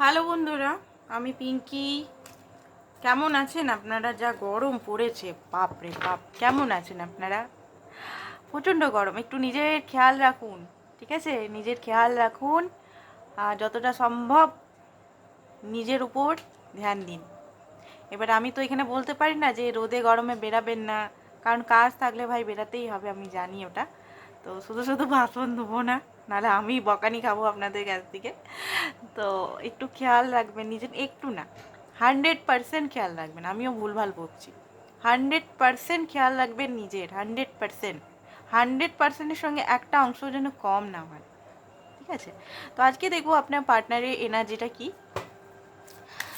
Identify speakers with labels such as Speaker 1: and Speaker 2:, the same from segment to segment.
Speaker 1: Hello বন্ধুরা, আমি পিঙ্কি। কেমন আছেন আপনারা? যা গরম পড়েছে বাপ রে বাপ, কেমন আছেন আপনারা? প্রচণ্ড গরম, একটু নিজের খেয়াল রাখুন, ঠিক আছে? নিজের খেয়াল রাখুন, আর যতটা সম্ভব নিজের উপর ধ্যান দিন। এবার আমি তো এখানে বলতে পারি না যে রোদে গরমে বেরাবেন না, কারণ কাজ থাকলে ভাই বেরাতেই হবে, আমি জানি ওটা। তো শুধু শুধু ভাষণ দেবো না, নাহলে আমি বকানি খাব আপনাদের কাছ থেকে। তো একটু খেয়াল রাখবেন, নিজের একটু না হান্ড্রেড পারসেন্ট খেয়াল রাখবেন, আমিও ভুলভাল বকছি। হান্ড্রেড পারসেন্ট খেয়াল রাখবেন নিজের হান্ড্রেড পারসেন্ট হান্ড্রেড পারসেন্টের সঙ্গে একটা অংশ যেন কম না হয়। ঠিক আছে? তো আজকে দেখব আপনার পার্টনারের এনার্জিটা কি।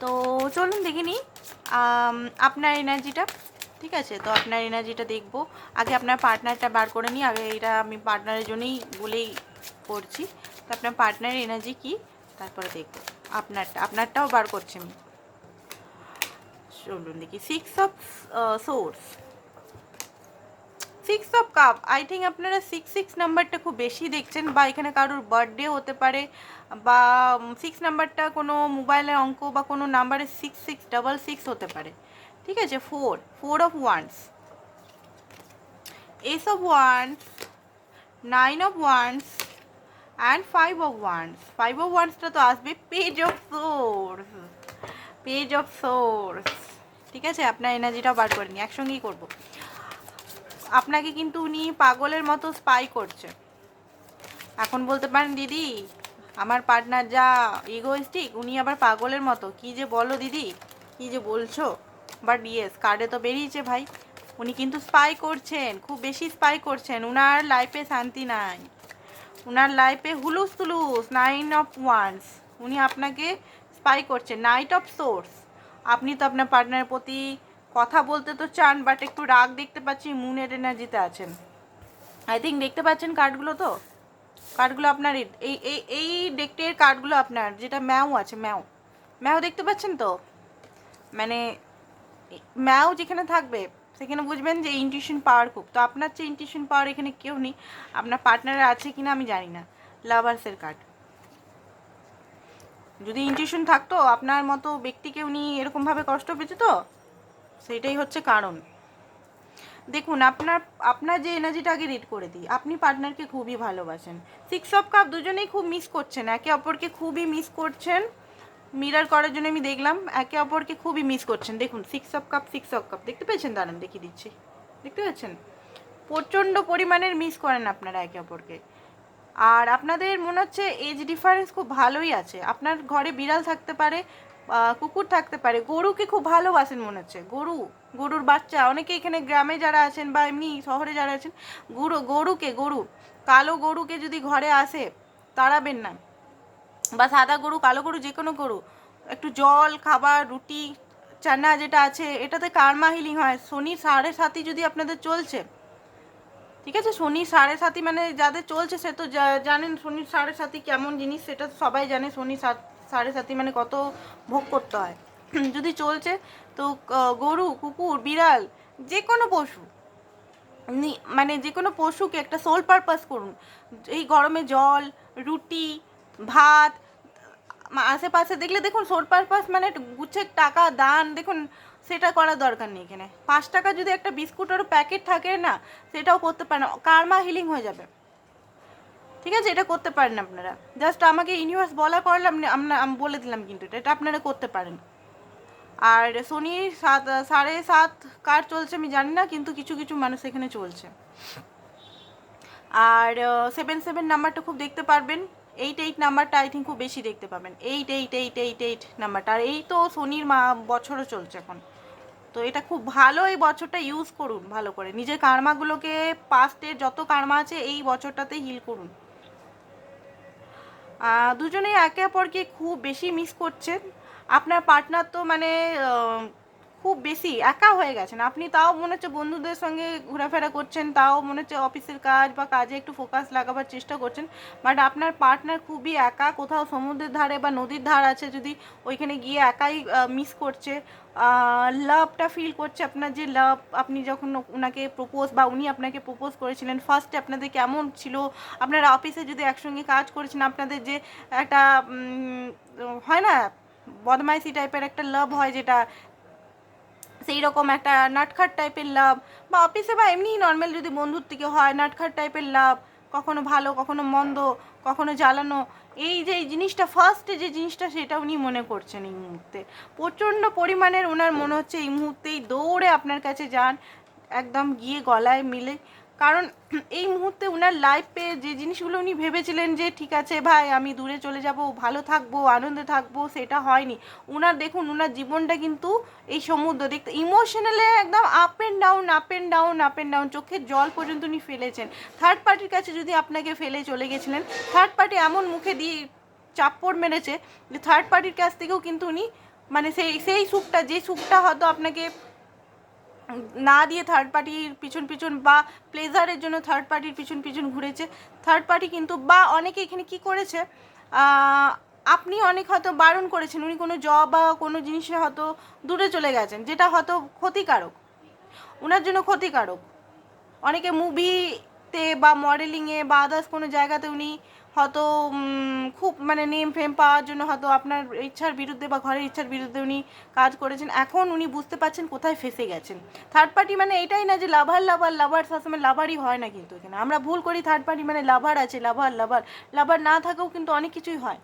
Speaker 1: তো চলুন দেখে নিই আপনার এনার্জিটা ঠিক আছে? তো আপনার এনার্জিটা দেখব। আগে আপনার পার্টনারটা বার করে নিই। আগে এটা আমি পার্টনারের জন্যই বলেই করছি। তো আপনার পার্টনারের এনার্জি কি? তারপরে দেখব। আপনারটা, আপনারটাও বার করছি আমি। চলুন দেখি। Six of swords six of cups I think আপনারা সিক্স সিক্স নাম্বারটা খুব বেশি দেখছেন বা এখানে কারোর বার্থডে হতে পারে বা সিক্স নাম্বারটা কোনো মোবাইলের অঙ্ক বা কোনো নাম্বারে সিক্স সিক্স ডাবল সিক্স হতে পারে। ঠিক আছে four four of wands ace of wands nine of wands and five of wands five of ওয়ান্সটা তো আসবে page of swords page of swords ঠিক আছে, আপনার এনার্জিটাও বার করে নিই একসঙ্গেই করব। আপনাকে কিন্তু উনি পাগলের মতো স্পাই করছে। এখন বলতে পারেন, দিদি, আমার পার্টনার যা ইগোইস্টিক উনি আবার পাগলের মতো। কি যে বলো দিদি, কি যে বলছো? বাট ইয়েস কার্ডে তো বেরিয়েছে ভাই। উনি কিন্তু স্পাই করছেন, খুব বেশি স্পাই করছেন। উনার লাইফে শান্তি নাই। উনার লাইফে হুলুস তুলুস নাইন অফ ওয়ান্স উনি আপনাকে স্পাই করছেন নাইট অফ সোর্স আপনি তো আপনার পার্টনারের প্রতি কথা বলতে তো চান বাট একটু রাগ দেখতে পাচ্ছি মুনের এনার্জিতে আছেন। আই থিঙ্ক দেখতে পাচ্ছেন কার্ডগুলো তো? কার্ডগুলো আপনার এই এই, এই- ডেকটের কার্ডগুলো আপনার, যেটা ম্যাও আছে, ম্যাও। ম্যাও দেখতে পাচ্ছেন তো? মানে ম্যাও যেখানে থাকবে, সেখানে বুঝবেন যে ইনটিউশন পাওয়ার খুব। তো আপনার যে ইনটিউশন পাওয়ার এখানে কেউ নেই। আপনার পার্টনার আছে কিনা আমি জানি না। লাভার্সের কার্ড যদি ইনটিউশন থাকতো, আপনার মতো ব্যক্তিকে উনি এরকমভাবে কষ্ট পেতে তো? সেটাই হচ্ছে কারণ। দেখুন, আপনার আপনার যে এনার্জিটা আগে রিড করে দিই, আপনি পার্টনারকে খুবই ভালোবাসেন। সিক্স অফ কাপ দুজনেই খুব মিস করছেন, একে অপরকে খুবই মিস করছেন। মিরার করার জন্য আমি দেখলাম একে অপরকে খুবই মিস করছেন। দেখুন six of cups six of cups দেখতে পেয়েছেন? দাঁড়ান, দেখিয়ে দিচ্ছি। দেখতে পাচ্ছেন প্রচণ্ড পরিমাণের মিস করেন আপনারা একে অপরকে। আর আপনাদের মনে হচ্ছে এজ ডিফারেন্স খুব ভালোই আছে। আপনার ঘরে বিড়াল থাকতে পারে কুকুর থাকতে পারে। গরুকে খুব ভালোবাসেন মনে হচ্ছে। গরু, গরুর বাচ্চা। অনেকে এখানে গ্রামে যারা আছেন বা এমনি শহরে যারা আছেন, গরু, গরুকে, গরু, কালো গরুকে যদি ঘরে আসে, তাড়াবেন না। বা সাদা গরু, কালো গরু, যে কোনো গরু, একটু জল, খাবার, রুটি, চানা যেটা আছে, এটাতে কার্মা হিলিং হয়? শনি সাড়ে সাতই যদি আপনাদের চলছে, ঠিক আছে? শনি সাড়ে সাতই মানে যাদের চলছে সে তো জানেন শনি সাড়ে সাতই কেমন জিনিস, সেটা সবাই জানে শনি সাত, সাড়ে সাতই মানে কত ভোগ করতে হয়। যদি চলছে, তো গরু, কুকুর, বিড়াল, যে কোনো পশু মানে যে কোনো পশুকে একটা সোল পারপাস করুন। এই গরমে জল, রুটি ভাত আশেপাশে দেখলে দেখুন সোল পারপাস মানে গুচ্ছে টাকা, দান, দেখুন সেটা করার দরকার নেই এখানে। পাঁচ টাকা যদি একটা বিস্কুটেরও প্যাকেট থাকে না, সেটাও করতে পারেন কার্মা হিলিং হয়ে যাবে? ঠিক আছে? এটা করতে পারেন আপনারা। জাস্ট আমাকে ইউনিভার্স বলা করলাম আমি বলে দিলাম কিন্তু এটা। এটা আপনারা করতে পারেন। আর শনি সাত, সাড়ে সাত কার চলছে আমি জানি না, কিন্তু কিছু কিছু মানুষ এখানে চলছে। আর সেভেন সেভেন নাম্বারটা খুব দেখতে পারবেন। এইট এইট নাম্বারটা আই থিঙ্ক খুব বেশি দেখতে পাবেন। Eight eight eight eight eight নাম্বারটা। আর এই তো শনির মা বছরও চলছে এখন। তো এটা খুব ভালো এই বছরটা ইউজ করুন ভালো করে। নিজের কার্মাগুলোকে পাস্টের যত কার্মা আছে এই বছরটাতে হিল করুন। দুজনেই একে অপরকে খুব বেশি মিস করছেন। আপনার পার্টনার তো মানে খুব বেশি একা হয়ে গেছেন। আপনি তাও মনে হচ্ছে বন্ধুদের সঙ্গে ঘোরাফেরা করছেন, তাও মনে হচ্ছে অফিসের কাজ বা কাজে একটু ফোকাস লাগাবার চেষ্টা করছেন বাট আপনার পার্টনার খুবই একা, কোথাও সমুদ্রের ধারে বা নদীর ধার আছে যদি ওইখানে গিয়ে একাই মিস করছে লাভটা ফিল করছে আপনার যে লাভ আপনি যখন ওনাকে প্রপোজ বা উনি আপনাকে প্রপোজ করেছিলেন ফার্স্টে আপনাদের কেমন ছিল? আপনারা অফিসে যদি একসঙ্গে কাজ করেছেন, আপনাদের যে একটা হয় না, বদমাইশি টাইপের একটা লাভ হয় যেটা সেই রকম একটা নাটখাট টাইপের লাভ বা অফিসে বা এমনি নর্মাল যদি বন্ধুর থেকে হয়, নাটখাট টাইপের লাভ কখনো ভালো, কখনো মন্দ, কখনো জ্বালানো, এই যে জিনিসটা ফার্স্টে যে জিনিসটা সেটা উনি মনে করছেন এই মুহূর্তে। প্রচণ্ড পরিমাণের ওনার মনে হচ্ছে এই মুহূর্তেই দৌড়ে আপনার কাছে যান, একদম গিয়ে গলায় মিলে কারণ এই মুহূর্তে ওনার লাইফে যে জিনিসগুলো উনি ভেবেছিলেন যে, ঠিক আছে ভাই, আমি দূরে চলে যাব, ভালো থাকব, আনন্দে থাকব, সেটা হয়নি। ওনার দেখুন ওনার জীবনটা কিন্তু এই সমুদ্র দেখতে ইমোশনালে একদম up and down up and down up and down চোখের জল পর্যন্ত উনি ফেলেছেন। থার্ড পার্টির কাছে যদি আপনাকে ফেলে চলে গেছিলেন থার্ড পার্টি এমন মুখে দিয়ে চাপ্পড় মেরেছে যে থার্ড পার্টির কাছ থেকেও কিন্তু উনি মানে সেই সেই সুখটা, যে সুখটা হয়তো আপনাকে না দিয়ে থার্ড পার্টির পিছন পিছন বা প্লেজারের জন্য থার্ড পার্টির পিছন পিছন ঘুরেছে। থার্ড পার্টি কিন্তু বা অনেকে এখানে কি করেছে আপনি অনেক হয়তো বারণ করেছেন, উনি কোনো জব বা কোনো জিনিসে হয়তো দূরে চলে গেছেন, যেটা হয়তো ক্ষতিকারক। ওনার জন্য ক্ষতিকারক। অনেকে মুভিতে বা মডেলিংয়ে বা আদার্স কোনো জায়গাতে উনি হয়তো খুব মানে নেম ফেম পাওয়ার জন্য হয়তো আপনার ইচ্ছার বিরুদ্ধে বা ঘরের ইচ্ছার বিরুদ্ধে উনি কাজ করেছেন। এখন উনি বুঝতে পারছেন কোথায় ফেসে গেছেন। থার্ড পার্টি মানে এটাই না যে লাভার লাভার লাভার সবসময় লাভারই হয় না কিন্তু এখানে। আমরা ভুল করি থার্ড পার্টি মানে লাভার আছে লাভার লাভার লাভার না থাকেও কিন্তু অনেক কিছুই হয়।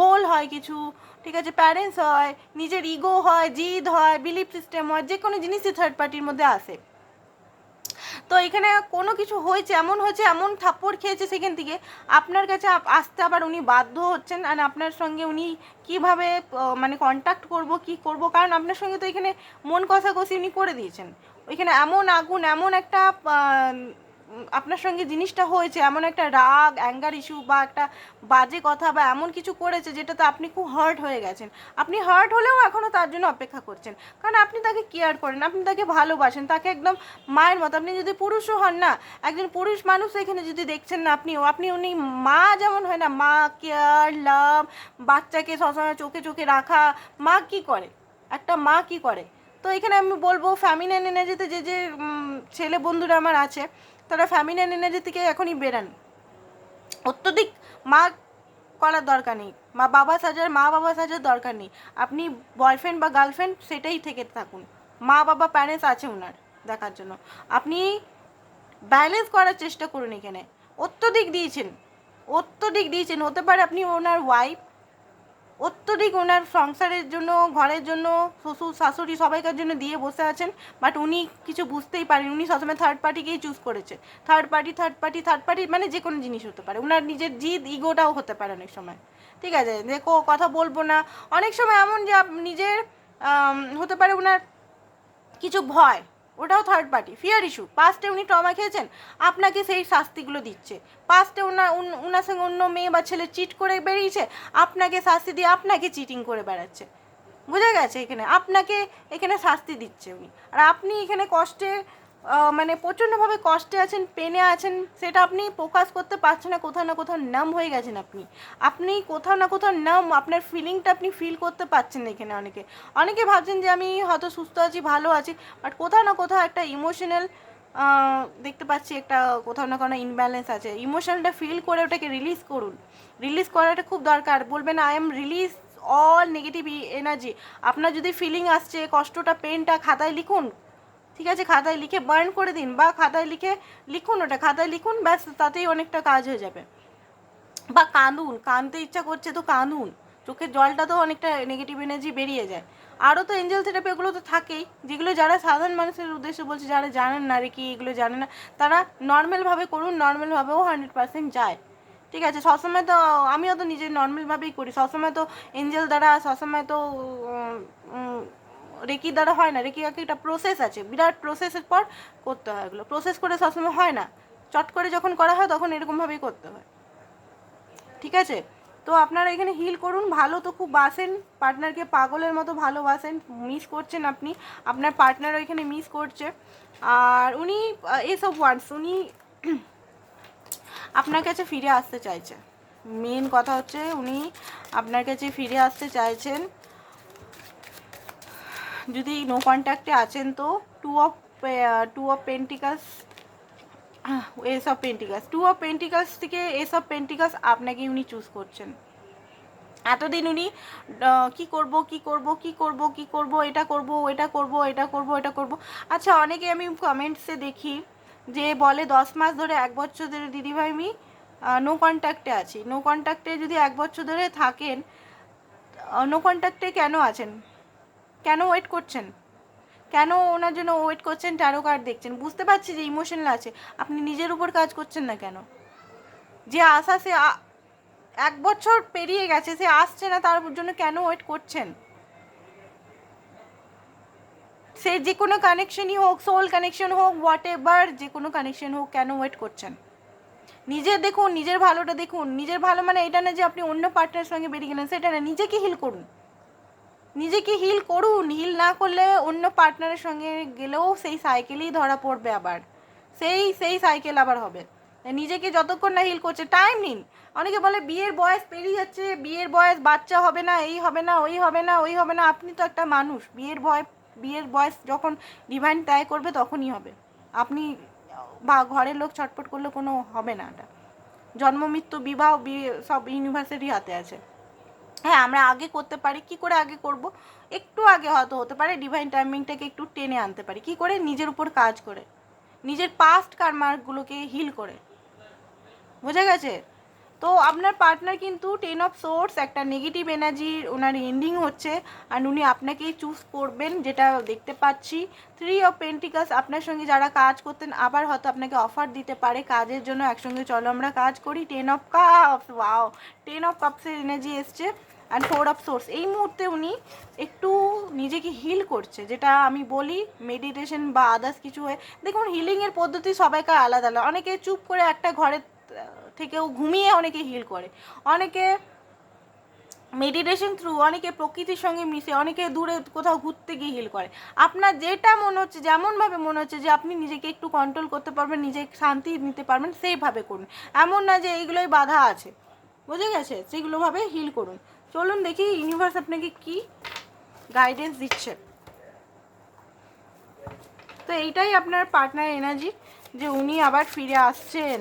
Speaker 1: গোল হয় কিছু, ঠিক আছে? প্যারেন্টস হয়, নিজের ইগো হয়, জিদ হয় বিলিফ সিস্টেম হয় যে কোনো জিনিসই থার্ড পার্টির মধ্যে আসে। তো এখানে কোনো কিছু হয়েছে, এমন হয়েছে, এমন থাপ্পড় খেয়েছে সেখান থেকে। আপনার কাছে আসতে আবার উনি বাধ্য হচ্ছেন আর আপনার সঙ্গে উনি কীভাবে মানে কন্ট্যাক্ট করব, কি করব? কারণ আপনার সঙ্গে তো এখানে মন কষাকষি উনি করে দিয়েছেন। ওইখানে এমন আগুন, এমন একটা আপনার সঙ্গে জিনিসটা হয়েছে, এমন একটা রাগ অ্যাঙ্গার ইস্যু বা একটা বাজে কথা বা এমন কিছু করেছে যেটাতে আপনি খুব হার্ট হয়ে গেছেন। আপনি হার্ট হলেও এখনও তার জন্য অপেক্ষা করছেন। কারণ আপনি তাকে কেয়ার করেন, আপনি তাকে ভালোবাসেন, তাকে একদম মায়ের মতো। আপনি যদি পুরুষও হন না, একজন পুরুষ মানুষ এখানে যদি দেখছেন না আপনিও, আপনি উনি মা যেমন হয় না, মা কেয়ার লাভ বাচ্চাকে সবসময় চোখে চোখে রাখা, মা কি করে? একটা মা কি করে? তো এখানে আমি বলব ফ্যামিলিয়ান এনার্জিতে যে যে ছেলে বন্ধুরা আমার আছে তারা ফ্যামিলিয়ান এনার্জি থেকে এখনই বেরান। অত্যধিক মা করার দরকার নেই। মা বাবা সাজার, মা বাবা সাজার দরকার নেই। আপনি বয়ফ্রেন্ড বা গার্লফ্রেন্ড সেটাই থেকে থাকুন। মা বাবা প্যারেন্টস আছে ওনার দেখার জন্য। আপনি ব্যালেন্স করার চেষ্টা করুন এখানে। অত্যধিক দিয়েছেন। অত্যধিক দিয়েছেন। হতে পারে আপনি ওনার ওয়াইফ অত্যধিক ওনার সংসারের জন্য, ঘরের জন্য, শ্বশুর, শাশুড়ি সবাইকার জন্য দিয়ে বসে আছেন বাট উনি কিছু বুঝতেই পারেন উনি সবসময় থার্ড পার্টিকেই চুজ করেছে third party third party third party মানে যে কোনো জিনিস হতে পারে। ওনার নিজের জিদ ইগোটাও হতে পারে অনেক সময়। ঠিক আছে? যে কথা বলব না। অনেক সময় এমন যে নিজের হতে পারে ওনার কিছু ভয়। ওটাও থার্ড পার্টি ফিয়ার ইস্যু পাস্টে উনি ট্রমা খেয়েছেন, আপনাকে সেই শাস্তিগুলো দিচ্ছে। পাস্টে ওনার ওনার সঙ্গে অন্য মেয়ে বা ছেলে চিট করে বেরিয়েছে, আপনাকে শাস্তি দিয়ে আপনাকে চিটিং করে বেড়াচ্ছে। বোঝা গেছে এখানে? আপনাকে এখানে শাস্তি দিচ্ছে উনি। আর আপনি এখানে কষ্টে মানে প্রচণ্ডভাবে কষ্টে আছেন, পেনে আছেন, সেটা আপনি প্রকাশ করতে পারছেন না, কোথাও না কোথাও নাম হয়ে গেছেন আপনি। আপনি কোথাও না কোথাও নাম আপনার ফিলিংটা আপনি ফিল করতে পারছেন না এখানে অনেকে। অনেকে ভাবছেন যে আমি হয়তো সুস্থ আছি, ভালো আছি বাট কোথাও না কোথাও একটা ইমোশনাল দেখতে পাচ্ছি একটা কোথাও না কোনো ইনব্যালেন্স আছে। ইমোশনটা ফিল করে ওটাকে রিলিজ করুন। রিলিজ করাটা খুব দরকার। বলবেন I am release all negative energy আপনার যদি ফিলিং আসছে, কষ্টটা পেনটা খাতায় লিখুন ঠিক আছে, খাতায় লিখে বার্ন করে দিন বা খাতায় লিখে লিখুন ওটা, খাতায় লিখুন, ব্যাস, তাতেই অনেকটা কাজ হয়ে যাবে। বা কাঁদুন, কাঁদতে ইচ্ছা করছে তো কাঁদুন, চোখের জলটা তো অনেকটা নেগেটিভ এনার্জি বেরিয়ে যায়। আরও তো এঞ্জেল থেরাপি এগুলো তো থাকেই, যেগুলো যারা সাধারণ মানুষের উদ্দেশ্যে বলছে, যারা জানেন না রে কি, এগুলো জানে না, তারা নর্মালভাবে করুন নর্মালভাবেও হান্ড্রেড পার্সেন্ট যায়। ঠিক আছে, সবসময় তো, আমিও তো নিজে নর্মালভাবেই করি, সবসময় তো এঞ্জেল দ্বারা, সবসময় তো রেকি দ্বারা হয় না, রেকি কাকে একটা প্রসেস আছে, বিরাট প্রসেসের পর করতে হয় এগুলো। প্রসেস করে সবসময় হয় না, চট করে যখন করা হয় তখন এরকমভাবেই করতে হয়। ঠিক আছে? তো আপনারা এখানে হিল করুন, ভালো তো খুব বাসেন পার্টনারকে পাগলের মতো ভালোবাসেন মিস করছেন আপনি, আপনার পার্টনারও এখানে মিস করছে। আর উনি এসব ওয়ার্ডস উনি আপনার কাছে ফিরে আসতে চাইছে। মেন কথা হচ্ছে উনি আপনার কাছে ফিরে আসতে চাইছেন। যদি নো কন্ট্যাক্টে আছেন তো two of two of pentacles ace of pentacles two of pentacles থেকে এস অফ পেন্টিকাস আপনাকে উনি চুজ করছেন। এতদিন উনি কি করব কি করব কি করব কি করব, এটা করব এটা করব এটা করব এটা করব। আচ্ছা অনেকে আমি কমেন্টসে দেখি যে বলে, দশ মাস ধরে এক বছর ধরে দিদিভাই আমি নো কন্ট্যাক্টে আছি। নো কন্ট্যাক্টে যদি এক বছর ধরে থাকেন নো কন্ট্যাক্টে কেন আছেন? কেন ওয়েট করছেন? কেন ওনার জন্য ওয়েট করছেন? ট্যারো কার্ড দেখছেন? বুঝতে পারছি যে ইমোশনাল আছে। আপনি নিজের উপর কাজ করছেন না কেন? যে আশা সে এক বছর পেরিয়ে গেছে, সে আসছে না, তার জন্য কেন ওয়েট করছেন? সে যে কোনো কানেকশনই হোক সোল কানেকশন হোক হোয়াট এভার যে কোনো কানেকশন হোক, কেন ওয়েট করছেন? নিজে দেখুন, নিজের ভালোটা দেখুন। নিজের ভালো মানে এটা না যে আপনি অন্য পার্টনারের সঙ্গে বেরিয়ে গেলেন, সেটা না। নিজেকে হিল করুন। নিজেকে হিল করুন হিল না করলে অন্য পার্টনারের সঙ্গে গেলেও সেই সাইকেলেই ধরা পড়বে আবার। সেই সেই সাইকেল আবার হবে। নিজেকে যতক্ষণ না হিল করছে টাইম নিন। অনেকে বলে বিয়ের বয়স পেরিয়ে যাচ্ছে, বিয়ের বয়স বাচ্চা হবে না, এই হবে না, ওই হবে না, ওই হবে না। আপনি তো একটা মানুষ, বিয়ের ভয়, বিয়ের বয়স যখন ডিভাইন ত্যাগ করবে তখনই হবে। আপনি, বা ঘরের লোক ছটপট করলে কোনো হবে না এটা। জন্ম, মৃত্যু, বিবাহ, বিয়ে সব ইউনিভার্সিটি হাতে আছে। হ্যাঁ আমরা আগে করতে পারি, কি করে আগে করব? একটু আগে হয়তো হতে পারে ডিভাইন টাইমিংটাকে একটু টেনে আনতে পারি। কি করে? নিজের উপর কাজ করে। নিজের পাস্ট কারমার্কগুলোকে হিল করে। বোঝা গেছে? তো আপনার পার্টনার কিন্তু টেন অফ সোর্স একটা নেগেটিভ এনার্জির ওনার এন্ডিং হচ্ছে আর উনি আপনাকেই চুজ করবেন, যেটা দেখতে পাচ্ছি। থ্রি অফ পেন্টিকাস আপনার সঙ্গে যারা কাজ করতেন, আবার হয়তো আপনাকে অফার দিতে পারে কাজের জন্য। একসঙ্গে চলো আমরা কাজ করি। Ten of cups wow ten of কাপসের energy এসছে। অ্যান্ড ফোর অফ সোর্স এই মুহূর্তে উনি একটু নিজেকে হিল করছে, যেটা আমি বলি মেডিটেশন বা আদার্স কিছু হয়ে দেখুন হিলিংয়ের পদ্ধতি সবাইকার আলাদা আলাদা। অনেকে চুপ করে একটা ঘরে থেকেও ঘুমিয়ে অনেকে হিল করে। অনেকে মেডিটেশন থ্রু অনেকে প্রকৃতির সঙ্গে মিশে, অনেকে দূরে কোথাও ঘুরতে গিয়ে হিল করে। আপনার যেটা মনে হচ্ছে, যেমনভাবে মনে হচ্ছে যে আপনি নিজেকে একটু কন্ট্রোল করতে পারবেন, নিজে শান্তি নিতে পারবেন, সেইভাবে করুন। এমন না যে এইগুলোই বাধা আছে। বুঝে গেছে? সেগুলোভাবে হিল করুন। চলুন দেখি ইউনিভার্স আপনাকে কি গাইডেন্স দিচ্ছে। তো এইটাই আপনার পার্টনার এনার্জি যে উনি আবার ফিরে আসছেন।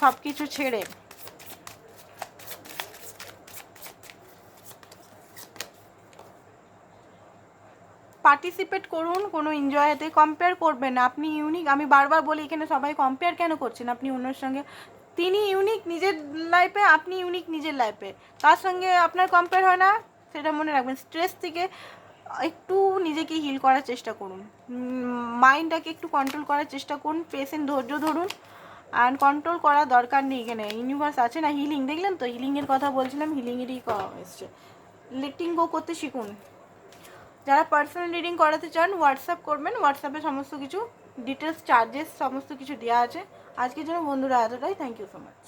Speaker 1: সব কিছু ছেড়ে। পার্টিসিপেট করুন, কোনো এনজয়েতে কম্পেয়ার করবেন না। আপনি ইউনিক আমি বারবার বলি, এখানে সবাই কম্পেয়ার কেন করছেন? আপনি অন্যের সঙ্গে তিনি ইউনিক নিজের লাইফে আপনি ইউনিক নিজের লাইফে তার সঙ্গে আপনার কম্পেয়ার হয় না, সেটা মনে রাখবেন। স্ট্রেস থেকে একটু নিজেকে হিল করার চেষ্টা করুন। মাইন্ডটাকে একটু কন্ট্রোল করার চেষ্টা করুন। পেশেন্ট ধৈর্য ধরুন। অ্যান্ড কন্ট্রোল করার দরকার নেই এখানে। ইউনিভার্স আছে না হিলিং দেখলেন তো? হিলিংয়ের কথা বলছিলাম হিলিংয়েরই এসছে। লেটিং গো করতে শিখুন। যারা পার্সোনাল রিডিং করাতে চান হোয়াটসঅ্যাপ করবেন। হোয়াটসঅ্যাপে সমস্ত কিছু ডিটেলস চার্জেস সমস্ত কিছু দেওয়া আছে। আজকের জন্য বন্ধুরা এতটাই। Thank you so much